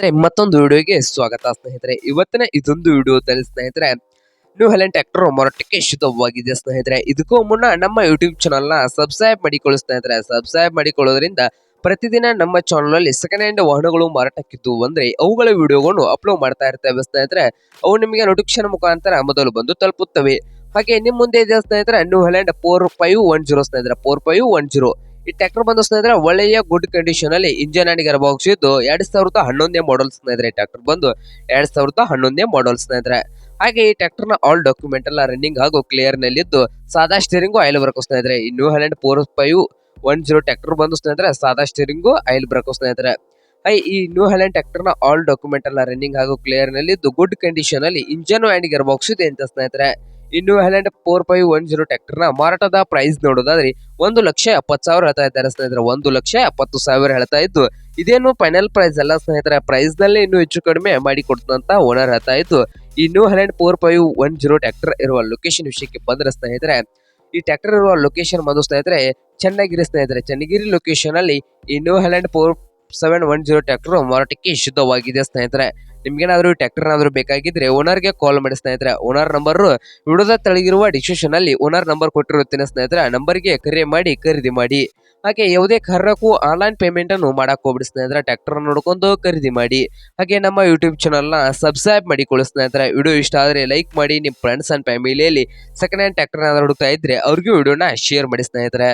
ಸ್ನೇಹಿತರೆ, ಮತ್ತೊಂದು ವಿಡಿಯೋಗೆ ಸ್ವಾಗತ ಸ್ನೇಹಿತರೆ. ಇವತ್ತಿನ ಇದೊಂದು ವಿಡಿಯೋದಲ್ಲಿ ಸ್ನೇಹಿತರೆ ನ್ಯೂ ಹೆಲೆಂಟ್ ಟ್ರ್ಯಾಕ್ಟರ್ ಮಾರಾಟಕ್ಕೆ ಶುದ್ಧವಾಗಿದೆ ಸ್ನೇಹಿತರೆ. ಇದಕ್ಕೂ ಮುನ್ನ ನಮ್ಮ ಯೂಟ್ಯೂಬ್ ಚಾನಲ್ನ ಸಬ್ಸ್ಕ್ರೈಬ್ ಮಾಡಿಕೊಳ್ಳಿ ಸ್ನೇಹಿತರೆ. ಸಬ್ಸ್ಕ್ರೈಬ್ ಮಾಡಿಕೊಳ್ಳೋದ್ರಿಂದ ಪ್ರತಿದಿನ ನಮ್ಮ ಚಾನಲಲ್ಲಿ ಸೆಕೆಂಡ್ ಹ್ಯಾಂಡ್ ವಾಹನಗಳು ಮಾರಾಟಕ್ಕಿದ್ದು ಅಂದ್ರೆ ಅವುಗಳ ವಿಡಿಯೋಗಳನ್ನು ಅಪ್ಲೋಡ್ ಮಾಡ್ತಾ ಇರ್ತೇವೆ ಸ್ನೇಹಿತರೆ. ಅವು ನಿಮಗೆ ನೋಟಿಫಿಕೇಶನ್ ಮುಖಾಂತರ ಮೊದಲು ಬಂದು ತಲುಪುತ್ತವೆ. ಹಾಗೆ ನಿಮ್ಮ ಮುಂದೆ ಇದೆ ಸ್ನೇಹಿತರೆ? New Holland four five one zero ಸ್ನೇಹಿತರೆ. ಫೋರ್ ಫೈವ್ ಒನ್ ಜೀರೋ ಈ ಟ್ರ್ಯಾಕ್ಟರ್ ಬಂದು ಸ್ನೇಹಿತರೆ, ಒಳ್ಳೆಯ ಗುಡ್ ಕಂಡೀಷನ್ ಅಲ್ಲಿ ಇಂಜನ್ ಅಂಡ್ ಗೇರ್ ಬಾಕ್ಸ್ ಇದ್ದು ಎರಡ್ ಸಾವಿರದ ಹನ್ನೊಂದನೇ ಮಾಡಲ್ ಸ್ನೇಹಿತರೆ ಟ್ರ್ಯಾಕ್ಟರ್ ಬಂದು. ಎರಡ್ ಸಾವಿರದ ಹನ್ನೊಂದನೇ ಮಾಡಲ್ ಸ್ನೇಹಿತರೆ. ಹಾಗೆ ಈ ಟ್ರ್ಯಾಕ್ಟರ್ನ ಆಲ್ ಡಾಕ್ಯುಮೆಂಟ್ ಎಲ್ಲ ರನ್ನಿಂಗ್ ಹಾಗೂ ಕ್ಲಿಯರ್ ನಲ್ಲಿದ್ದು ಸಾದಾ ಸ್ಟೇರಿಂಗು ಆಯಿಲ್ ಬ್ರೇಕ್ ಸ್ನೇಹಿತರೆ. ಈ new hand four five one zero tractor ಬಂದು ಸ್ನೇಹಿತರೆ, ಸಾದಾ ಸ್ಟೇರಿಂಗು ಆಯಿಲ್ ಬ್ರೇಕ್ ಸ್ನೇಹಿತರೆ. ಹೈ ಈ ನ್ಯೂ ಹ್ಯಾಂಡ್ ಟ್ರ್ಯಾಕ್ಟರ್ನ ಆಲ್ ಡಾಕ್ಯುಮೆಂಟ್ ಎಲ್ಲ ರನ್ನಿಂಗ್ ಹಾಗೂ ಕ್ಲಿಯರ್ ನಲ್ಲಿದ್ದು ಗುಡ್ ಕಂಡೀಷನ್ ಅಲ್ಲಿ ಇಂಜನ್ ಅಂಡ್ ಗೇರ್ ಬಾಕ್ಸ್ ಇದೆ ಅಂತ ಸ್ನೇಹಿತರೆ? ಇನ್ನು Holland four five one zero ಟ್ರ್ಯಾಕ್ಟರ್ನ ಮಾರಾಟದ ಪ್ರೈಸ್ ನೋಡೋದಾದ್ರೆ ಒಂದು ಲಕ್ಷ ಎಪ್ಪತ್ತು ಸಾವಿರ ಹೇಳ್ತಾ ಇದ್ದಾರೆ ಸ್ನೇಹಿತರೆ, ಒಂದು ಲಕ್ಷ ಎಪ್ಪತ್ತು ಸಾವಿರ ಹೇಳ್ತಾ ಇದ್ದು, ಇದೇನು ಫೈನಲ್ ಪ್ರೈಸ್ ಅಲ್ಲ ಸ್ನೇಹಿತರೆ ಪ್ರೈಸ್ನಲ್ಲಿ ಇನ್ನೂ ಹೆಚ್ಚು ಕಡಿಮೆ ಮಾಡಿ ಕೊಡ್ತಂತ ಓನರ್ ಹೇಳ್ತಾ ಇದ್ದು ಈ new Holland four five one zero tractor ಇರುವ ಲೊಕೇಶನ್ ವಿಷಯಕ್ಕೆ ಬಂದ್ರೆ ಸ್ನೇಹಿತರೆ, ಈ ಟ್ರ್ಯಾಕ್ಟರ್ ಇರುವ ಲೊಕೇಶನ್ ಬಂದು ಸ್ನೇಹಿತರೆ, ಚನ್ನಗಿರಿ ಸ್ನೇಹಿತರೆ, ಚನ್ನಗಿರಿ ಲೊಕೇಶನ್ ಅಲ್ಲಿ ಈ new Holland four seven one zero tractor ಮಾರಾಟಕ್ಕೆ ಶುದ್ಧವಾಗಿದೆ ಸ್ನೇಹಿತರೆ. ನಿಮ್ಗೇನಾದ್ರೂ ಟ್ರ್ಯಾಕ್ಟರ್ ಏನಾದ್ರು ಬೇಕಾಗಿದ್ರೆ ಓನರ್ಗೆ ಕಾಲ್ ಮಾಡಿ ಸ್ನೇಹಿತರೆ. ಓನರ್ ನಂಬರ್ ವಿಡಿಯೋದ ತೆಳಗಿರುವ ಡಿಸ್ಕ್ರಿಪ್ಷನ್ ಅಲ್ಲಿ ಓನರ್ ನಂಬರ್ ಕೊಟ್ಟಿರುತ್ತೇನೆ ಸ್ನೇಹಿತರೆ. ನಂಬರ್ಗೆ ಕರೆ ಮಾಡಿ, ಖರೀದಿ ಮಾಡಿ. ಹಾಗೆ ಯಾವುದೇ ಕಾರಣಕ್ಕೂ ಆನ್ಲೈನ್ ಪೇಮೆಂಟ್ ಅನ್ನು ಮಾಡಕ್ ಹೋಗ್ಬಿಡಿ ಸ್ನೇಹಿತರೆ. ಟ್ರ್ಯಾಕ್ಟರ್ ನೋಡ್ಕೊಂಡು ಖರೀದಿ ಮಾಡಿ. ಹಾಗೆ ನಮ್ಮ ಯೂಟ್ಯೂಬ್ನ ಸಬ್ಸ್ಕ್ರೈಬ್ ಮಾಡಿಕೊಳ್ಳಿ ಸ್ನೇಹಿತರೆ. ವಿಡಿಯೋ ಇಷ್ಟ ಆದರೆ ಲೈಕ್ ಮಾಡಿ ನಿಮ್ಮ ಫ್ರೆಂಡ್ಸ್ ಅಂಡ್ ಫ್ಯಾಮಿಲಿಯಲ್ಲಿ ಸೆಕೆಂಡ್ ಹ್ಯಾಂಡ್ ಟ್ರ್ಯಾಕ್ಟರ್ ಏನಾದ್ರು ಹುಡುಕ್ತಾ ಇದ್ರೆ ಅವ್ರಿಗೂ ವಿಡಿಯೋನ ಶೇರ್ ಮಾಡಿ ಸ್ನೇಹಿತರೆ.